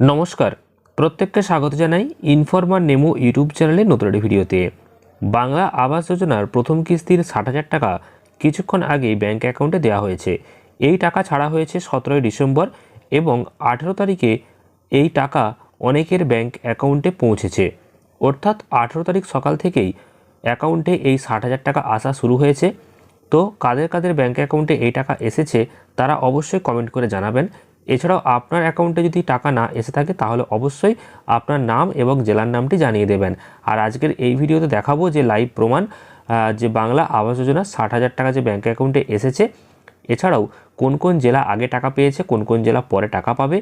নমস্কার। প্রত্যেককে স্বাগত জানাই ইনফরমার নেমো ইউটিউব চ্যানেলে নতুন একটি ভিডিওতে। বাংলা আবাস যোজনার প্রথম কিস্তির ষাট হাজার টাকা কিছুক্ষণ আগেই ব্যাংক অ্যাকাউন্টে দেওয়া হয়েছে। এই টাকা ছাড়া হয়েছে সতেরোই ডিসেম্বর এবং আঠেরো তারিখে এই টাকা অনেকের ব্যাংক অ্যাকাউন্টে পৌঁছেছে। অর্থাৎ আঠেরো তারিখ সকাল থেকেই অ্যাকাউন্টে এই ষাট হাজার টাকা আসা শুরু হয়েছে। তো কাদের কাদের ব্যাঙ্ক অ্যাকাউন্টে এই টাকা এসেছে, তারা অবশ্যই কমেন্ট করে জানাবেন। এছাড়াও আপনার অ্যাকাউন্টে যদি টাকা না এসে থাকে, তাহলে অবশ্যই আপনার নাম এবং জেলার নামটি জানিয়ে দেবেন। আর আজকের এই ভিডিওতে দেখাবো যে লাইভ প্রমাণ যে বাংলা আবাস যোজনা ষাট হাজার টাকা যে ব্যাঙ্ক অ্যাকাউন্টে এসেছে। এছাড়াও কোন কোন জেলা আগে টাকা পেয়েছে, কোন কোন জেলা পরে টাকা পাবে।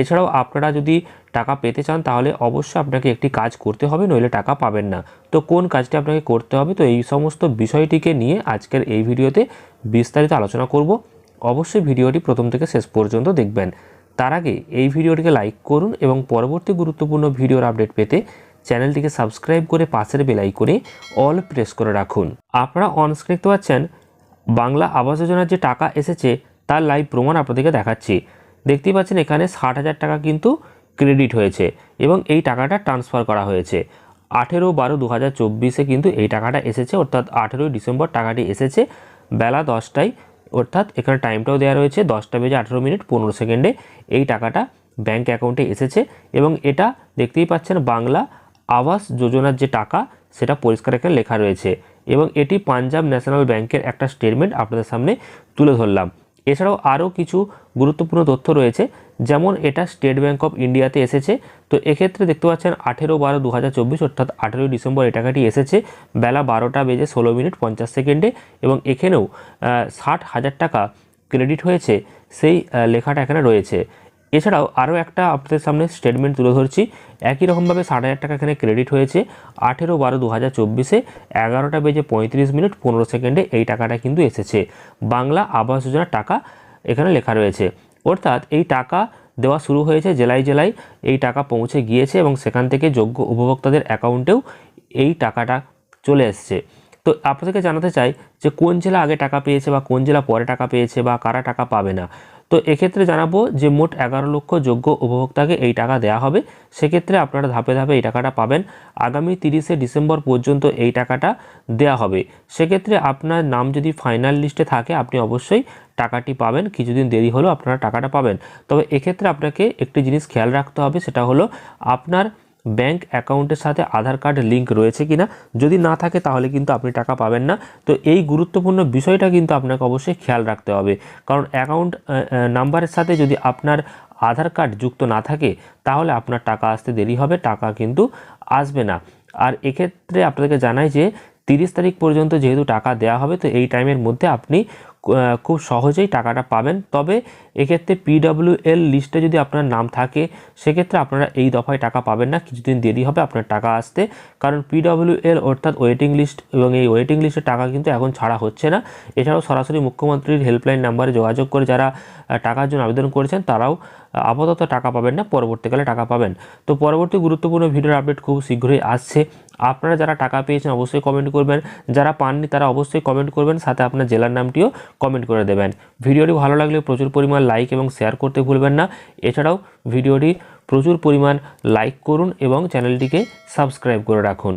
এছাড়াও আপনারা যদি টাকা পেতে চান, তাহলে অবশ্যই আপনাকে একটি কাজ করতে হবে, নইলে টাকা পাবেন না। তো কোন কাজটি আপনাকে করতে হবে, তো এই সমস্ত বিষয়টিকে নিয়ে আজকের এই ভিডিওতে বিস্তারিত আলোচনা করব। অবশ্যই ভিডিওটি প্রথম থেকে শেষ পর্যন্ত দেখবেন। তার আগে এই ভিডিওটিকে লাইক করুন এবং পরবর্তী গুরুত্বপূর্ণ ভিডিওর আপডেট পেতে চ্যানেলটিকে সাবস্ক্রাইব করে পাশের বেলাই করে অল প্রেস করে রাখুন। আপনারা অনস্ক্রিন দেখতে পাচ্ছেন, বাংলা আবাস যোজনার যে টাকা এসেছে, তার লাইভ প্রমাণ আপনাদেরকে দেখাচ্ছি। দেখতেই পাচ্ছেন এখানে ষাট হাজার টাকা কিন্তু ক্রেডিট হয়েছে এবং এই টাকাটা ট্রান্সফার করা হয়েছে। আঠেরো বারো দু হাজার কিন্তু এই টাকাটা এসেছে, অর্থাৎ আঠেরোই ডিসেম্বর টাকাটি এসেছে। বেলা দশটায় অর্থাৎ এখানে টাইমটাও দেওয়া রয়েছে দশটা বেজে আঠেরো মিনিট পনেরো সেকেন্ডে। এই টাকাটা ব্যাংক অ্যাকাউন্টে এসেছে এবং এটা দেখতেই পাচ্ছেন বাংলা আবাস যোজনার যে টাকা, সেটা পরিষ্কার এখানে লেখা রয়েছে। এবং এটি পাঞ্জাব ন্যাশনাল ব্যাংকের একটা স্টেটমেন্ট আপনাদের সামনে তুলে ধরলাম। এছাড়াও আরও কিছু গুরুত্বপূর্ণ তথ্য রয়েছে, যেমন এটা স্টেট ব্যাঙ্ক অফ ইন্ডিয়াতে এসেছে। তো এক্ষেত্রে দেখতে পাচ্ছেন আঠেরো বারো দু হাজার চব্বিশ, অর্থাৎ আঠেরোই ডিসেম্বর এই টাকাটি এসেছে। বেলা বারোটা বেজে ষোলো মিনিট পঞ্চাশ সেকেন্ডে এবং এখানেও ষাট হাজার টাকা ক্রেডিট হয়েছে, সেই লেখাটা এখানে রয়েছে। এছাড়াও আরও একটা আপনাদের সামনে স্টেটমেন্ট তুলে ধরছি। একই রকমভাবে ষাট হাজার টাকা এখানে ক্রেডিট হয়েছে। আঠেরো বারো দু হাজার চব্বিশে এগারোটা বেজে পঁয়ত্রিশ মিনিট পনেরো সেকেন্ডে এই টাকাটা কিন্তু এসেছে। বাংলা আবাস যোজনার টাকা এখানে লেখা রয়েছে। অর্থাৎ এই টাকা দেওয়া শুরু হয়েছে জেলায় জেলায়। এই টাকা পৌঁছে গিয়েছে এবং সেখান থেকে যোগ্য উপভোক্তাদের অ্যাকাউন্টেও এই টাকাটা চলে এসছে। তো আপনাদেরকে জানাতে চাই যে কোন জেলা আগে টাকা পেয়েছে বা কোন জেলা পরে টাকা পেয়েছে বা কারা টাকা পাবে না? তো এক্ষেত্রে জানাব যে মোট এগারো লক্ষ যোগ্য উপভোক্তাকে এই টাকা দেওয়া হবে। সেক্ষেত্রে আপনারা ধাপে ধাপে এই টাকাটা পাবেন। আগামী তিরিশে ডিসেম্বর পর্যন্ত এই টাকাটা দেওয়া হবে। সেক্ষেত্রে আপনার নাম যদি ফাইনাল লিস্টে থাকে, আপনি অবশ্যই টাকাটি পাবেন। কিছুদিন দেরি হলেও আপনারা টাকাটা পাবেন। তবে এক্ষেত্রে আপনাকে একটি জিনিস খেয়াল রাখতে হবে, সেটা হলো আপনার ব্যাংক অ্যাকাউন্টের সাথে আধার কার্ড লিঙ্ক রয়েছে কিনা, যদি না থাকে তাহলে কিন্তু আপনি টাকা পাবেন না। তো এই গুরুত্বপূর্ণ বিষয়টা কিন্তু আপনাকে অবশ্যই খেয়াল রাখতে হবে। কারণ অ্যাকাউন্ট নাম্বারের সাথে যদি আপনার আধার কার্ড যুক্ত না থাকে, তাহলে আপনার টাকা আসতে দেরি হবে, টাকা কিন্তু আসবে না। আর এক্ষেত্রে আপনাদেরকে জানাই যে, তিরিশ তারিখ পর্যন্ত যেহেতু টাকা দেওয়া হবে, তো এই টাইমের মধ্যে আপনি খুব সহজেই টাকাটা পাবেন। তবে এক্ষেত্রে পিডব্লিউএল লিস্টে যদি আপনার নাম থাকে, সেক্ষেত্রে আপনারা এই দফায় টাকা পাবেন না। কিছুদিন দেরি হবে আপনার টাকা আসতে। কারণ পিডব্লিউএল অর্থাৎ ওয়েটিং লিস্ট এবং এই ওয়েটিং লিস্টের টাকা কিন্তু এখন ছাড়া হচ্ছে না। এছাড়াও সরাসরি মুখ্যমন্ত্রীর হেল্পলাইন নাম্বারে যোগাযোগ করে যারা টাকার জন্য আবেদন করেছেন, তারাও আপাতত টাকা পাবেন না, পরবর্তীকালে টাকা পাবেন। তো পরবর্তী গুরুত্বপূর্ণ ভিডিওর আপডেট খুব শীঘ্রই আসছে। আপনারা যারা টাকা পেয়েছেন, অবশ্যই কমেন্ট করবেন। যারা পাননি, তারা অবশ্যই কমেন্ট করবেন। সাথে আপনার জেলার নামটিও কমেন্ট করে দেবেন। ভিডিওটি ভালো লাগলে প্রচুর পরিমাণ লাইক এবং শেয়ার করতে ভুলবেন না। এছাড়াও ভিডিওটি প্রচুর পরিমাণ লাইক করুন এবং চ্যানেলটিকে সাবস্ক্রাইব করে রাখুন।